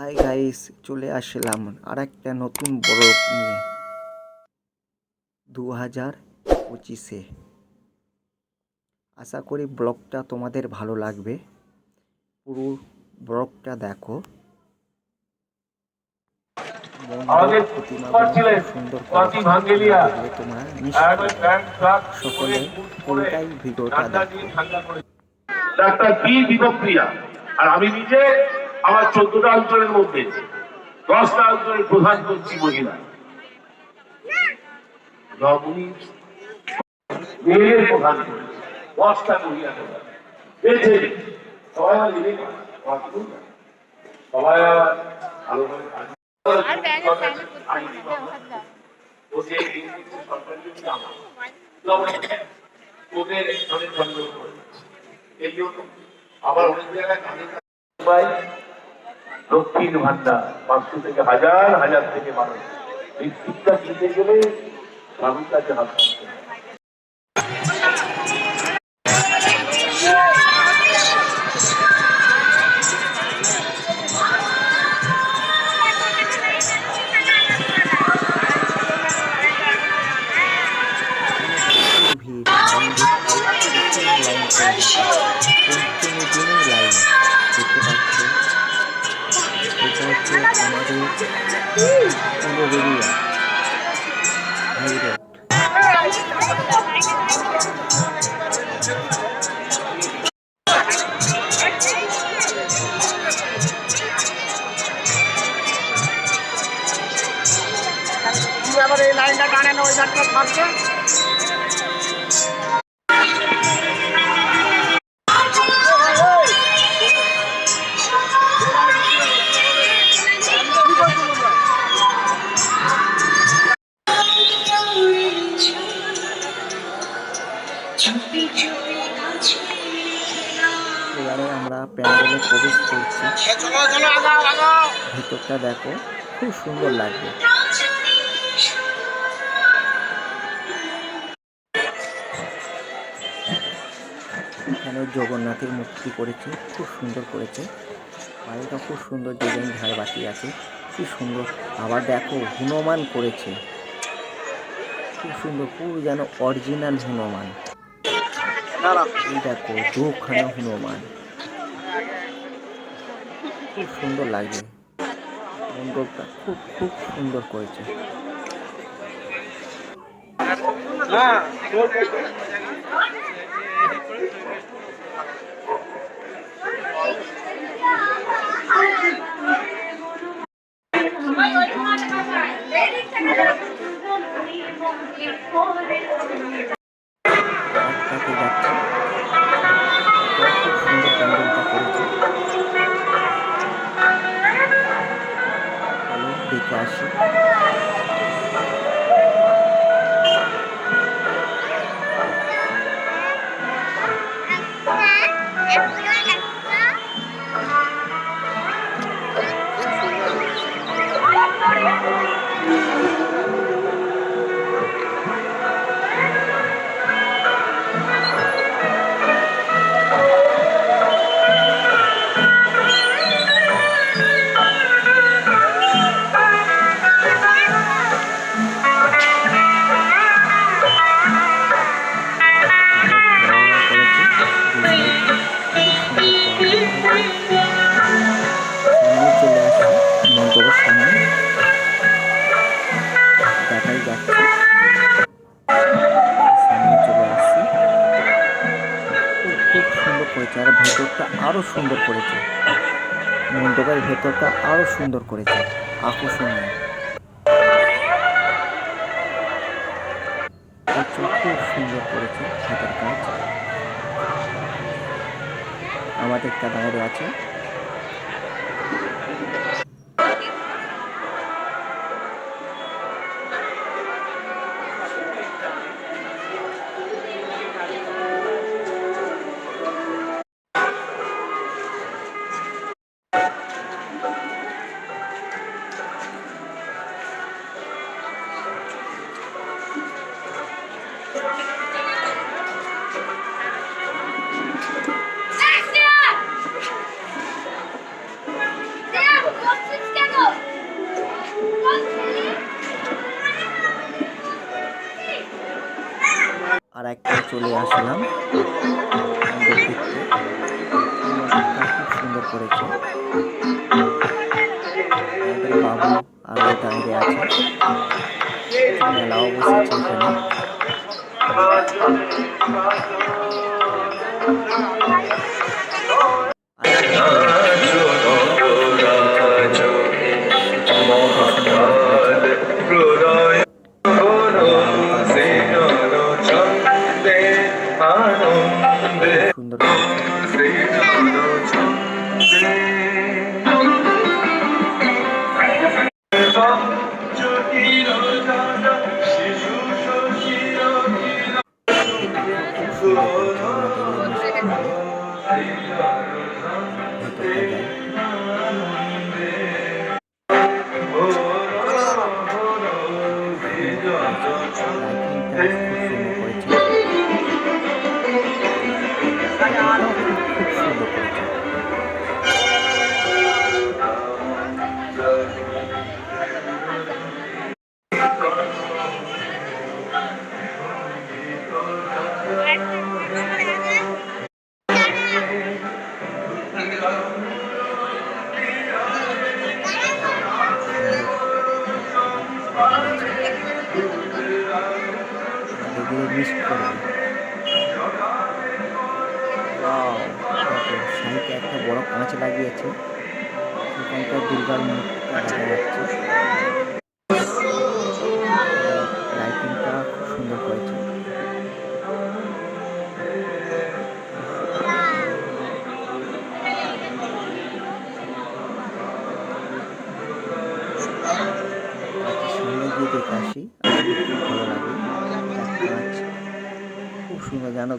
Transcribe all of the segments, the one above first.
Hi guys চলে আসলাম আর একটা নতুন ব্লগ নিয়ে। দু হাজার পঁচিশে। আশা করি ব্লগটা তোমাদের ভালো লাগবে। পুরো ব্লগটা দেখো। তোমরা সকলে পুরোটাই ভিডিওটা ডাক্তার বি বিভক্রিয়া। আর আমি নিজে আমার চোদ্দটা অঞ্চলের মধ্যে দশটা অঞ্চলের প্রধান করছি মহিলা। মেয়ের প্রধান করেছি দশটা সবাই আমার। সবাই ভালো হয়, তবে ওদের অনেক গন্ডগোল এই জন্য আবার অনেক জায়গায় দক্ষিণ ভান্ডার, পাঁচশো থেকে হাজার হাজার থেকে মানুষ এই শিক্ষা কিনতে গেলে মানুষ কাছে হাত আমরা প্যান্ডেলে প্রবেশ করছি। ভিতরটা দেখো, খুব সুন্দর লাগবে। এখানে জগন্নাথের মূর্তি করেছে, খুব সুন্দর করেছে। বাড়িটা খুব সুন্দর ডিজাইন ঝাড়বাতি আছে। খুব সুন্দর। আবার দেখো, হনুমান করেছে। খুব সুন্দর পুরো যেন অরিজিনাল হনুমান। দেখো, দুখানা হনুমান। খুব সুন্দর লাগছে। মণ্ডপটা খুব খুব সুন্দর করেছে। যাচ্ছে চলো করেছে আর ভেতরটা আরও সুন্দর করেছে। মণ্ডপের ভেতরটা আরও সুন্দর করেছে। আকর্ষণীয়। খুব সুন্দর করেছে হাতের কাজ। আমাদের একটা দাঁড়িয়ে আছে। চলে আসলাম। সুন্দর করেছে বাবু আরও দাঁড়িয়ে আছে। মেলাও বসেছে সুন্দর এগুলো মিস করবে সাইডে একটা বড় কাঁচ লাগিয়েছে। সেখানকার দুর্গার মুখটা দেখা যাচ্ছে।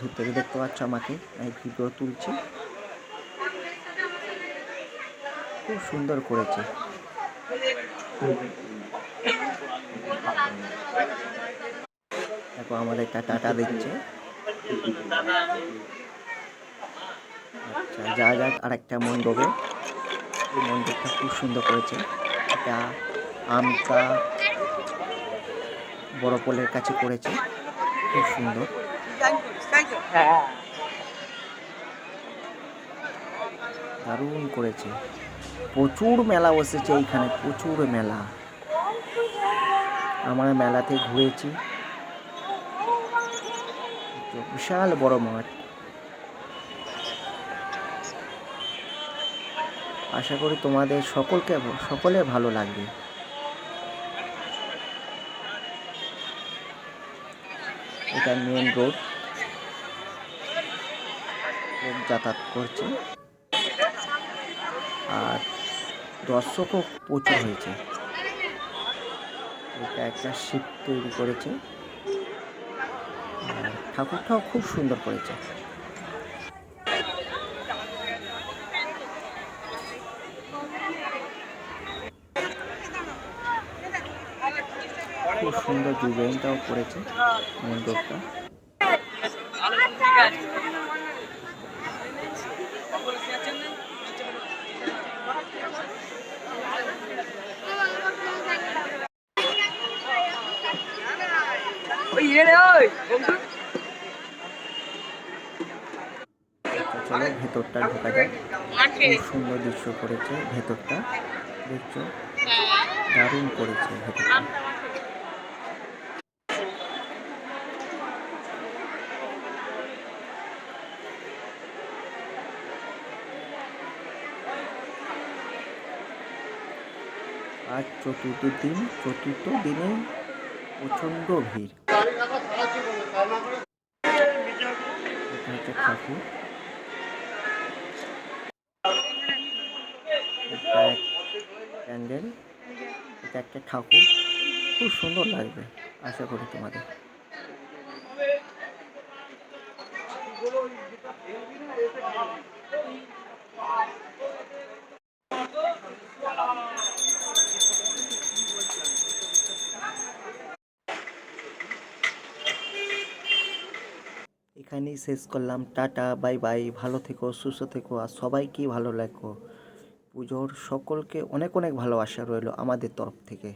ধরতে দেখতে পাচ্ছ আমাকে, আমি ভিডিও তুলছি? খুব সুন্দর করেছে। দেখো আমাদের একটা টাটা দিচ্ছে আচ্ছা যা যাক আরেকটা মণ্ডপে। এই মণ্ডপটা খুব সুন্দর করেছে। এটা আমটা বড় পোলের কাছে করেছে। খুব সুন্দর। দারুণ করেছে। প্রচুর মেলা বসেছে এইখানে, প্রচুর মেলা। আমরা মেলাতে ঘুরেছি। বিশাল বড় মাঠ। আশা করি তোমাদের সকলকে, সকলে ভালো লাগবে। এটা মেন রোড লোক যাতায়াত করছে। আর দর্শকও প্রচুর হয়েছে। এটা একটা শিব তৈরি করেছে। ঠাকুরটাও খুব সুন্দর করেছে। খুব সুন্দর ডিজাইনটাও করেছে মণ্ডপটা। চলো ভেতরটা ঢোকা যায় খুব সুন্দর দৃশ্য করেছে ভেতরটা দেখছ? দারুণ করেছে ভেতরটা। আজ চতুর্থ দিন, চতুর্থ দিনে প্রচণ্ড ভিড়। প্যান্ডেল। এটা একটা ঠাকুর। খুব সুন্দর লাগবে, আশা করি তোমাদের। এখানেই শেষ করলাম। Tata, bye bye. ভালো থেকো, সুস্থ থেকো, আর সবাইকেই ভালো লাগো পুজোর সকলকে অনেক অনেক ভালোবাসা রইল আমাদের তরফ থেকে।